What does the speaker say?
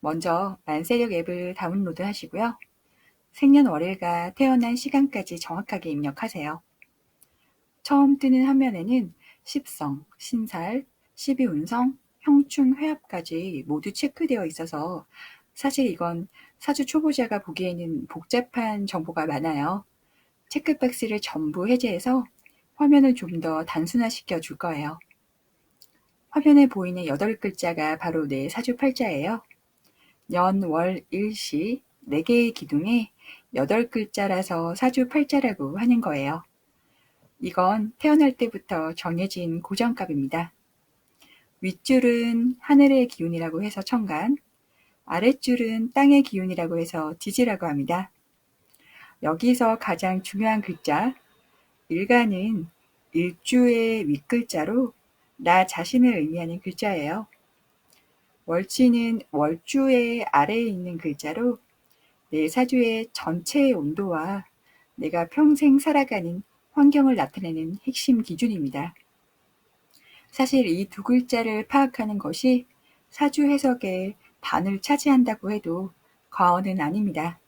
먼저 만세력 앱을 다운로드 하시고요. 생년월일과 태어난 시간까지 정확하게 입력하세요. 처음 뜨는 화면에는 십성, 신살, 십이운성, 형충, 회합까지 모두 체크되어 있어서 사실 이건 사주 초보자가 보기에는 복잡한 정보가 많아요. 체크박스를 전부 해제해서 화면을 좀 더 단순화시켜 줄 거예요. 화면에 보이는 8글자가 바로 내 사주 팔자예요. 년, 월, 일시 4개의 기둥에 8글자라서 사주 팔자라고 하는 거예요. 이건 태어날 때부터 정해진 고정값입니다. 윗줄은 하늘의 기운이라고 해서 천간, 아랫줄은 땅의 기운이라고 해서 지지라고 합니다. 여기서 가장 중요한 글자, 일간은 일주의 윗글자로 나 자신을 의미하는 글자예요. 월치는 월주의 아래에 있는 글자로 내 사주의 전체의 온도와 내가 평생 살아가는 환경을 나타내는 핵심 기준입니다. 사실 이 두 글자를 파악하는 것이 사주 해석의 반을 차지한다고 해도 과언은 아닙니다.